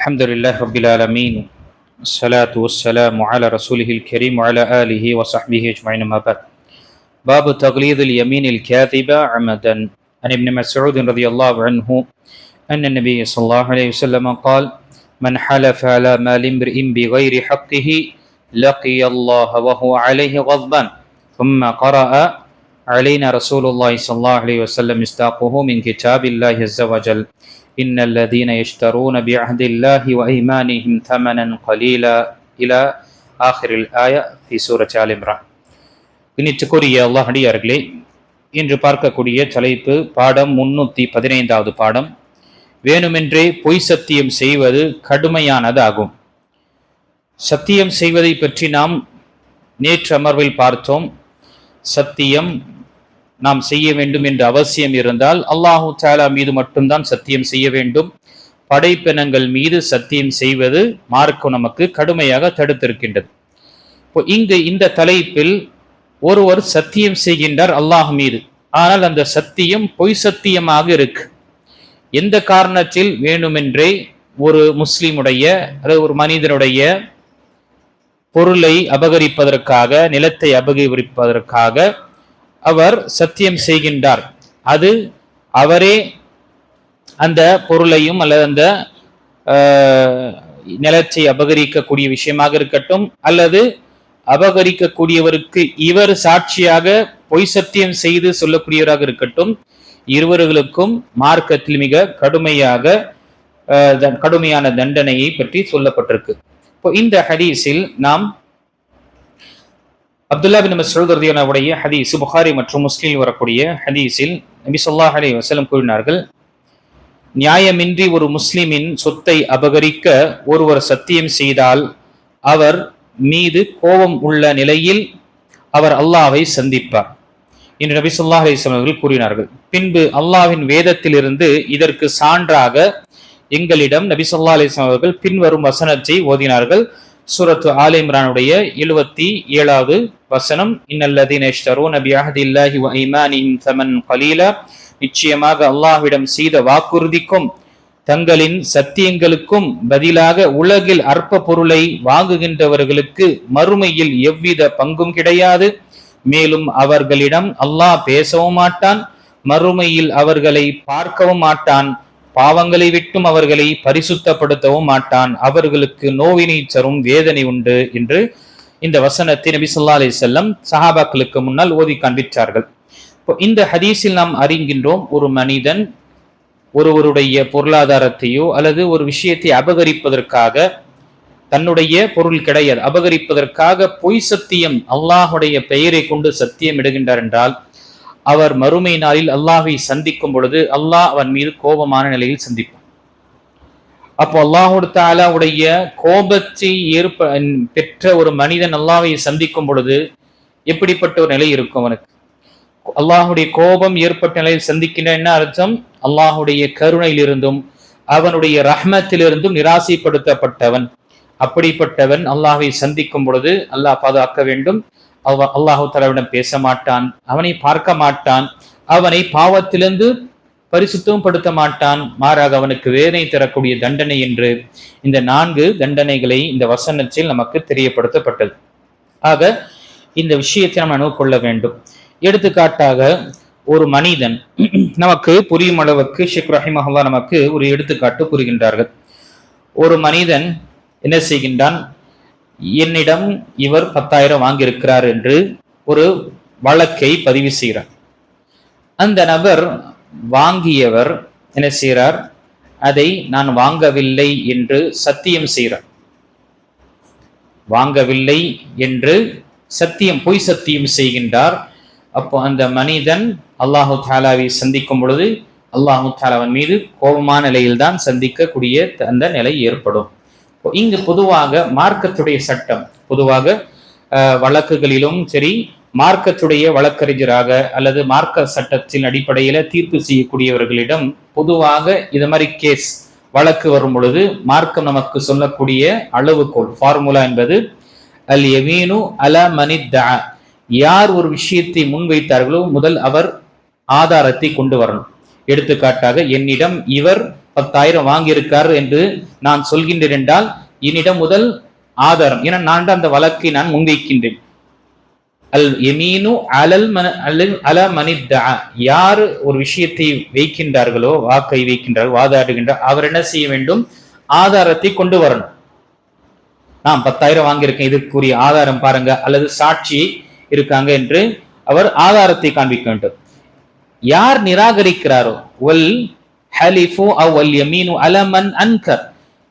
الحمد لله رب العالمين الصلاة والسلام على رسوله الكريم وعلى آله وصحبه أجمعين ما بعد. باب تغليظ اليمين الكاذبة عمدا. عن ابن مسعود رضي الله عنه أن النبي صلى الله عليه وسلم قال من حلف على مال امرئ بغير حقه لقي الله وهو عليه غضبان ثم قرأ علينا رسول الله صلى الله عليه وسلم مصداقه من كتاب الله عز وجل. إن الذين يشترون بعهد الله وأيمانهم ثمنا قليلا إلى آخر الآية في سورة آل عمران இனிச்சுக்குரிய அல்லாஹ் அடியார்களே இன்று பார்க்கக்கூடிய தலைப்பு பாடம் முன்னூத்தி பதினைந்தாவது பாடம் வேணுமென்றே பொய் சத்தியம் செய்வது கடுமையானதாகும் சத்தியம் செய்வதை பற்றி நாம் நேற்று அமர்வில் பார்த்தோம் சத்தியம் நாம் செய்ய வேண்டும் என்ற அவசியம் இருந்தால் அல்லாஹு தாலா மீது மட்டும்தான் சத்தியம் செய்ய வேண்டும். படைப்பினங்கள் மீது சத்தியம் செய்வது மார்க்கம் நமக்கு கடுமையாக தடுத்திருக்கின்றது. இப்போ இங்கு இந்த தலைப்பில் ஒருவர் சத்தியம் செய்கின்றார் அல்லாஹ் மீது. ஆனால் அந்த சத்தியம் பொய் சத்தியமாக இருக்கு. எந்த காரணத்தில் வேணுமென்றே ஒரு முஸ்லீமுடைய அல்லது ஒரு மனிதனுடைய பொருளை அபகரிப்பதற்காக நிலத்தை அபகரிப்பதற்காக அவர் சத்தியம் செய்கின்றார். அது அவரே அந்த பொருளையும் அல்லது அந்த நிலத்தை அபகரிக்கக்கூடிய விஷயமாக இருக்கட்டும் அல்லது அபகரிக்கக்கூடியவருக்கு இவர் சாட்சியாக பொய் சத்தியம் செய்து சொல்லக்கூடியவராக இருக்கட்டும் இருவர்களுக்கும் மார்க்கத்தில் மிக கடுமையாக கடுமையான தண்டனையை பற்றி சொல்லப்பட்டிருக்கு. இப்போ இந்த ஹதீஸில் நாம் அப்துல்லா பின் மசூத் ரதியானாவுடைய ஹதீஸ் புகாரி மற்றும் முஸ்லீம் வரக்கூடிய ஹதீஸில் நபி சொல்லாஹ் அலி வசலம் கூறினார்கள் நியாயமின்றி ஒரு முஸ்லிமின் சொத்தை அபகரிக்க ஒருவர் சத்தியம் செய்தால் அவர் மீது கோபம் உள்ள நிலையில் அவர் அல்லாவை சந்திப்பார். என்று நபி சொல்லாஹ் அலிஸ்லாம் அவர்கள் கூறினார்கள். பின்பு அல்லாவின் வேதத்திலிருந்து இதற்கு சான்றாக எங்களிடம் நபி சொல்லா அலிஸ்லாம் அவர்கள் பின்வரும் வசனத்தை ஓதினார்கள். சூரத்து ஆல் இம்ரானுடைய எழுபத்தி ஏழாவது வசனம் இன்னல்லதீனோ நபி அஹதில்லாஹி ஐமானின் சமன் நிச்சயமாக அல்லாஹ்விடம் செய்த வாக்குறுதிக்கும் தங்களின் சத்தியங்களுக்கும் பதிலாக உலகில் அற்ப பொருளை வாங்குகின்றவர்களுக்கு மறுமையில் எவ்வித பங்கும் கிடையாது. மேலும் அவர்களிடம் அல்லாஹ் பேசவும் மாட்டான் மறுமையில் அவர்களை பார்க்கவும் மாட்டான் பாவங்களை விட்டும் அவர்களை பரிசுத்தப்படுத்தவும் மாட்டான். அவர்களுக்கு நோவினை தரும் வேதனை உண்டு என்று இந்த வசனத்தை நபி சொல்லா அலி செல்லம் சஹாபாக்களுக்கு முன்னால் ஓதி காண்பித்தார்கள் இந்த ஹதீஸில் நாம் அறிகின்றோம் ஒரு மனிதன் ஒருவருடைய பொருளாதாரத்தையோ அல்லது ஒரு விஷயத்தை அபகரிப்பதற்காக தன்னுடைய பொருள் கிடையாது. அபகரிப்பதற்காக பொய் சத்தியம் அல்லாஹுடைய பெயரை கொண்டு சத்தியம் இடுகின்றார் என்றால் அவர் மறுமை நாளில் அல்லாஹை சந்திக்கும் பொழுது அல்லாஹ் அவன் மீது கோபமான நிலையில் சந்திப்பார் அப்போ அல்லாஹோட தாலாவுடைய கோபத்தை ஏற்ப பெற்ற ஒரு மனிதன் அல்லாவை சந்திக்கும் பொழுது எப்படிப்பட்ட ஒரு நிலை இருக்கும் அவனுக்கு? அல்லாஹுடைய கோபம் ஏற்பட்ட நிலையில் சந்திக்கின்ற என்ன அர்த்தம்? அல்லாஹுடைய கருணையிலிருந்தும் அவனுடைய ரஹ்மத்திலிருந்தும் நிராசைப்படுத்தப்பட்டவன். அப்படிப்பட்டவன் அல்லாஹை சந்திக்கும் பொழுது அல்லாஹ் பாதுகாக்க வேண்டும். அவ அல்லாஹு தலாவிடம் பேச மாட்டான் அவனை பார்க்க மாட்டான். அவனை பாவத்திலிருந்து பரிசுத்தம் படுத்த மாட்டான் மாறாக அவனுக்கு வேதனை தரக்கூடிய தண்டனை என்று இந்த நான்கு தண்டனைகளை இந்த வசனத்தில் நமக்கு தெரியப்படுத்தப்பட்டது. ஆக இந்த விஷயத்தை நாம் அணுகொள்ள வேண்டும். எடுத்துக்காட்டாக ஒரு மனிதன் நமக்கு புரியும் அளவுக்கு ஷேக் ரஹிமஹல்லா நமக்கு ஒரு எடுத்துக்காட்டு கூறுகின்றார்கள். ஒரு மனிதன் என்ன செய்கின்றான்? என்னிடம் இவர் பத்தாயிரம் வாங்கியிருக்கிறார் என்று ஒரு வழக்கை பதிவு செய்கிறார். அந்த நபர் வாங்கியவர் என்ன செய்கிறார் அதை நான் வாங்கவில்லை என்று சத்தியம் செய்கிறார். வாங்கவில்லை என்று சத்தியம் பொய் சத்தியம் செய்கின்றார். அப்போ அந்த மனிதன் அல்லாஹு தாலாவை சந்திக்கும் பொழுது அல்லாஹு தாலாவின் மீது கோபமான நிலையில்தான் சந்திக்கக்கூடிய அந்த நிலை ஏற்படும். இங்கு பொதுவாக மார்க்கத்துடைய சட்டம் பொதுவாக வழக்குகளிலும் சரி மார்க்கத்துடைய வழக்கறிஞராக அல்லது மார்க்க சட்டத்தின் அடிப்படையில் தீர்ப்பு செய்யக்கூடியவர்களிடம் பொதுவாக இது மாதிரி கேஸ் வழக்கு வரும் பொழுது மார்க்கம் நமக்கு சொல்லக்கூடிய அளவுகோல் ஃபார்முலா என்பது அல் எமீனு அல மனிதா யார் ஒரு விஷயத்தை முன்வைத்தார்களோ முதல் அவர் ஆதாரத்தை கொண்டு வரணும். எடுத்துக்காட்டாக என்னிடம் இவர் பத்தாயிரம் வாங்கியிருக்கார் என்று நான் சொல்கின்றேன் என்றால் என்னிடம் முதல் ஆதாரம் ஏன்னா நான் அந்த வழக்கை நான் முன்வைக்கின்றேன். அல் எமீனு அலல் மன அல மனித்தா. யார் ஒரு விஷயத்தை வைக்கின்றார்களோ வாக்கை வைக்கின்றார் வாதாடுகின்றார் அவர் என்ன செய்ய வேண்டும்? ஆதாரத்தை கொண்டு வரணும். நான் பத்தாயிரம் வாங்கியிருக்கேன் இதுக்குரிய ஆதாரம் பாருங்க அல்லது சாட்சி இருக்காங்க என்று அவர் ஆதாரத்தை காண்பிக்க வேண்டும். யார் நிராகரிக்கிறாரோ வல் ஹலிஃபு அவ் வல் யமீனு அலமன் அன்கர்.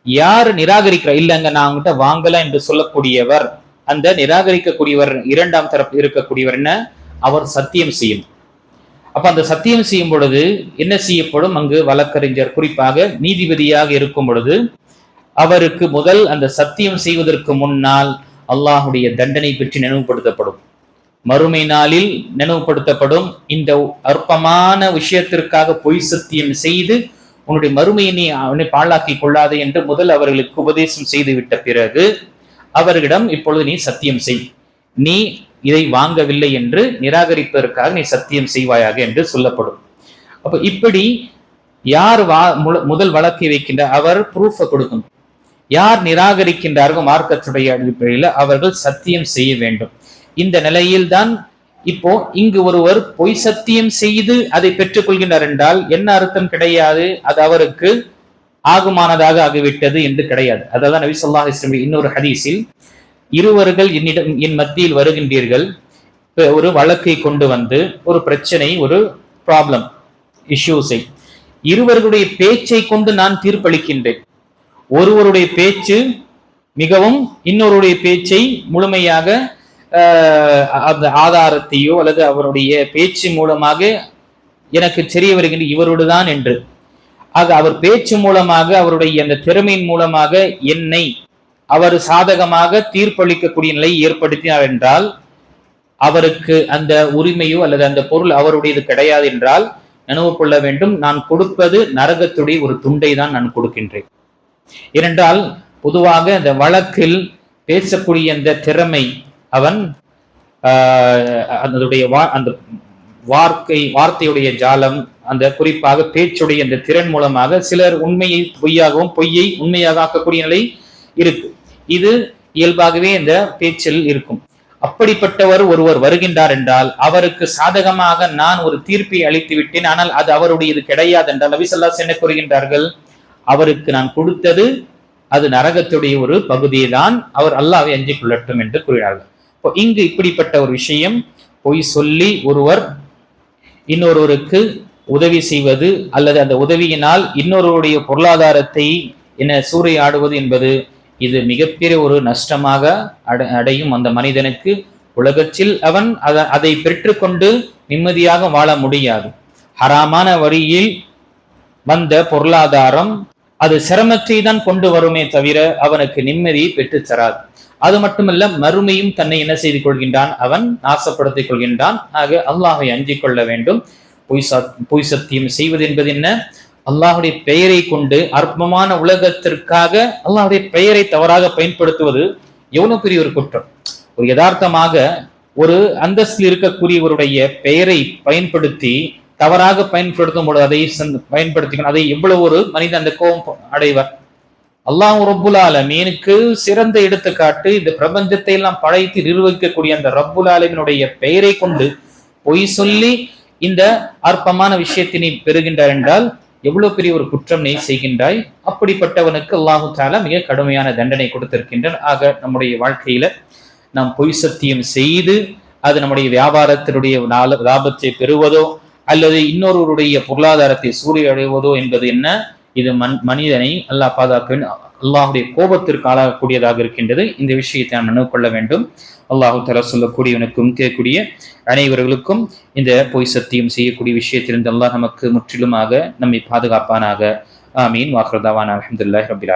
யார் நிராகரிக்கிறார்? இல்லைங்க நான் அவங்ககிட்ட வாங்கல என்று சொல்லக்கூடியவர். அந்த நிராகரிக்கக்கூடியவர் இரண்டாம் தரப்பு இருக்கக்கூடியவர் என்ன? அவர் சத்தியம் செய்யும். அப்ப அந்த சத்தியம் செய்யும் பொழுது என்ன செய்யப்படும்? அங்கு வழக்கறிஞர் குறிப்பாக நீதிபதியாக இருக்கும் பொழுது அவருக்கு முதல் அந்த சத்தியம் செய்வதற்கு முன்னால் அல்லாஹுடைய தண்டனை பற்றி நினைவுபடுத்தப்படும். மறுமை நாளில் நினைவுபடுத்தப்படும். இந்த அற்பமான விஷயத்திற்காக பொய் சத்தியம் செய்து உன்னுடைய மறுமையை நீ அவனை பாழாக்கி கொள்ளாது என்று முதல் அவர்களுக்கு உபதேசம் செய்து விட்ட பிறகு அவர்களிடம் இப்பொழுது நீ சத்தியம் செய். நீ இதை வாங்கவில்லை என்று நிராகரிப்பதற்காக நீ சத்தியம் செய்வாயாக என்று சொல்லப்படும். அப்ப இப்படி யார் வா முதல் வழக்கை வைக்கின்ற அவர் ப்ரூஃபை கொடுக்கணும். யார் நிராகரிக்கின்றார்கள் மார்க்கத்துடைய அடிப்படையில் அவர்கள் சத்தியம் செய்ய வேண்டும். இந்த நிலையில்தான் இப்போ இங்கு ஒருவர் பொய் சத்தியம் செய்து அதை பெற்றுக்கொள்கின்றார் என்றால் என்ன அர்த்தம் கிடையாது? அது அவருக்கு ஆகுமானதாக ஆகிவிட்டது என்று கிடையாது. அதான் நபி ஸல்லல்லாஹு அலைஹி இன்னொரு ஹதீஸில் இருவர்கள் என்னிடம் என் மத்தியில் வருகின்றீர்கள். ஒரு வழக்கை கொண்டு வந்து ஒரு பிரச்சனை ஒரு ப்ராப்ளம் இஷ்யூஸை இருவர்களுடைய பேச்சை கொண்டு நான் தீர்ப்பளிக்கின்றேன். ஒருவருடைய பேச்சு மிகவும் இன்னொருடைய பேச்சை முழுமையாக அந்த ஆதாரத்தையோ அல்லது அவருடைய பேச்சு மூலமாக எனக்கு தெரிய வருகின்ற இவரோடு தான் என்று. ஆக அவர் பேச்சு மூலமாக அவருடைய அந்த திறமையின் மூலமாக என்னை அவர் சாதகமாக தீர்ப்பளிக்கக்கூடிய நிலையை ஏற்படுத்தினார் என்றால் அவருக்கு அந்த உரிமையோ அல்லது அந்த பொருள் அவருடையது கிடையாது என்றால் நினைவு கொள்ள வேண்டும். நான் கொடுப்பது நரகத்துடைய ஒரு துண்டை தான் நான் கொடுக்கின்றேன். ஏனென்றால் பொதுவாக இந்த வழக்கில் பேசக்கூடிய அந்த திறமை அவன் அதனுடைய வா- அந்த வார்த்தை வார்த்தையுடைய ஜாலம் அந்த குறிப்பாக பேச்சுடைய அந்த திறன் மூலமாக சிலர் உண்மையை பொய்யாகவும் பொய்யை உண்மையாக ஆக்கக்கூடிய நிலை இருக்கு. இது இயல்பாகவே இந்த பேச்சில் இருக்கும். அப்படிப்பட்டவர் ஒருவர் வருகின்றார் என்றால் அவருக்கு சாதகமாக நான் ஒரு தீர்ப்பை அளித்து விட்டேன் ஆனால் அது அவருடையது கிடையாது என்றால் நபிசல்லாஸ் என்ன கூறுகின்றார்கள்? அவருக்கு நான் கொடுத்தது அது நரகத்துடைய ஒரு பகுதியை தான் அவர் அல்லாவை அஞ்சிக் கொள்ளட்டும் என்று கூறினார்கள். இப்போ இங்கு இப்படிப்பட்ட ஒரு விஷயம் பொய் சொல்லி ஒருவர் இன்னொருவருக்கு உதவி செய்வது அல்லது அந்த உதவியினால் இன்னொருவருடைய பொருளாதாரத்தை என்ன சூறையாடுவது என்பது இது மிகப்பெரிய ஒரு நஷ்டமாக அட அடையும் அந்த மனிதனுக்கு. உலகத்தில் அவன் அதை அதை பெற்றுக்கொண்டு நிம்மதியாக வாழ முடியாது. ஹராமான வழியில் வந்த பொருளாதாரம் அது சிரமத்தை தான் கொண்டு வருமே தவிர அவனுக்கு நிம்மதியை பெற்றுத் தராது. அது மட்டுமல்ல மறுமையும் தன்னை என்ன செய்து கொள்கின்றான்? அவன் நாசப்படுத்திக் கொள்கின்றான். ஆக அல்லாஹை அஞ்சிக் கொள்ள வேண்டும். பொய் சத் பொய் சத்தியம் செய்வது என்பது என்ன? அல்லாஹுடைய பெயரை கொண்டு அற்பமான உலகத்திற்காக அல்லாஹுடைய பெயரை தவறாக பயன்படுத்துவது எவ்வளவு பெரிய ஒரு குற்றம்? ஒரு யதார்த்தமாக ஒரு அந்தஸ்தில் இருக்கக்கூடியவருடைய பெயரை பயன்படுத்தி தவறாக பயன்படுத்தும் பொழுது அதை பயன்படுத்திக்கணும். அதை எவ்வளவு ஒரு மனிதன் அந்த கோபம் அடைவர்? அல்லாஹ் ரப்புல் ஆலமீனுக்கு சிறந்த எடுத்துக்காட்டு இந்த பிரபஞ்சத்தை எல்லாம் படைத்து நிர்வகிக்கக்கூடிய அந்த ரப்புல் ஆலமீனுடைய பெயரை கொண்டு பொய் சொல்லி இந்த அற்பமான விஷயத்தை நீ பெறுகின்றார் என்றால் எவ்வளவு பெரிய ஒரு குற்றம் நீ செய்கின்றாய்? அப்படிப்பட்டவனுக்கு அல்லாஹு தாலா மிக கடுமையான தண்டனை கொடுத்திருக்கின்றான். ஆக நம்முடைய வாழ்க்கையில நாம் பொய் சத்தியம் செய்து அது நம்முடைய வியாபாரத்தினுடைய லாபத்தை பெறுவதோ அல்லது இன்னொருவருடைய பொருளாதாரத்தை சூறையடைவதோ என்பது என்ன? இது மன் மனிதனை அல்லாஹ் பாதுகாக்க அல்லாஹுடைய கோபத்திற்கு ஆளாகக்கூடியதாக இருக்கின்றது. இந்த விஷயத்தை நாம் நினைவு கொள்ள வேண்டும். அல்லாஹு தலா சொல்லக்கூடியவனுக்கும் கேட்கக்கூடிய அனைவர்களுக்கும் இந்த பொய் சத்தியம் செய்யக்கூடிய விஷயத்திலிருந்து அல்லாஹ் நமக்கு முற்றிலுமாக நம்மை பாதுகாப்பானாக. ஆமீன். வாக்ரதாவான் அலமதுல்லாஹ் ரபில்